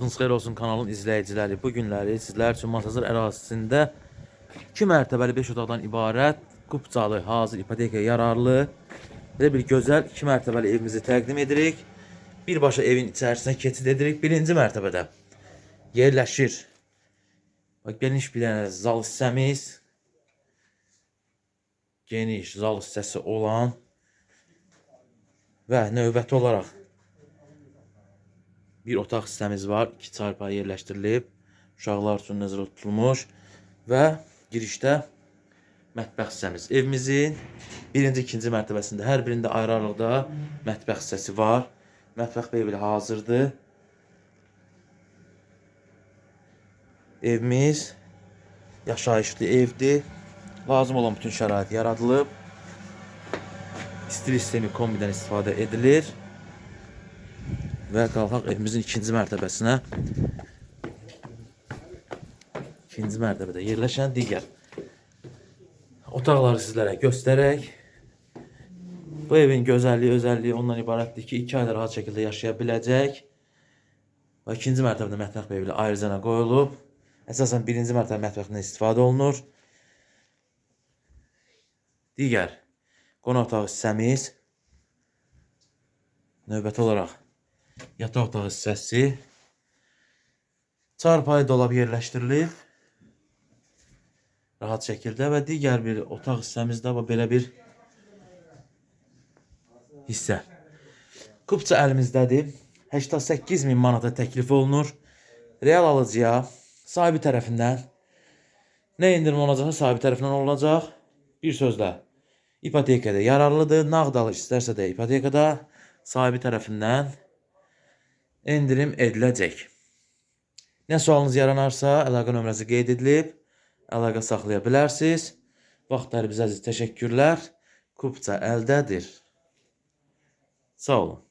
Vaxtınız xeyir olsun kanalın izləyiciləri. Bu günləri sizlər üçün Masazır ərazisində 2 mərtəbəli 5 otaqdan ibarət qupcalı, hazır ipotekaya yararlı belə bir gözəl 2 mərtəbəli evimizi təqdim edirik. Birbaşa evin içərisinə keçid edirik. Birinci mərtəbədə yerləşir. Bax geniş bir dənə zal hissəmiz. Geniş zal hissəsi olan və növbəti olaraq bir otaq hissəmiz var. 2 çarpayı yerləşdirilib. Uşaqlar üçün nəzərdə tutulmuş və girişdə mətbəx hissəmiz. Evimizin birinci, ikinci mərtəbəsində hər birində ayrı-ayrılıqda mətbəx hissəsi var. Mətbəx belə hazırdır. Evimiz yaşayışlı evdir. Lazım olan bütün şərait yaradılıb. Stil sistemi kombidən istifadə edilir. Və qalxaq evimizin ikinci mərtəbəsinə. İkinci mərtəbədə yerləşən digər otaqları sizlərə göstərək. Bu evin gözəlliyi, özəlliyi ondan ibarətdir ki, 2 ayda rahat şəkildə yaşaya biləcək. Və ikinci mərtəbədə mətbəx belə ayrıcana qoyulub. Əsasən birinci mərtəbə mətbəxindən istifadə olunur. Digər qonaq otağı hissəmiz növbəti olaraq yataq otağı hissəsi çarpayı dolab yerləşdirilib rahat şəkildə və digər bir otaq hissəmizdə bu belə bir hissə. Kupça əlimizdədir. 88 min manata təklif olunur. Real alıcıya sahibi tərəfindən nə indirim olacaqsa sahibi tərəfindən olacaq. Bir sözlə ipotekada yararlıdır. Nağd alış istərsə də ipotekada sahibi tərəfindən endirim ediləcək. Nə sualınız yaranarsa əlaqə nömrəsi qeyd edilib. Əlaqə saxlaya bilərsiniz. Vaxtlarınız əziz təşəkkürlər. Kupça əldədir. Sağ olun.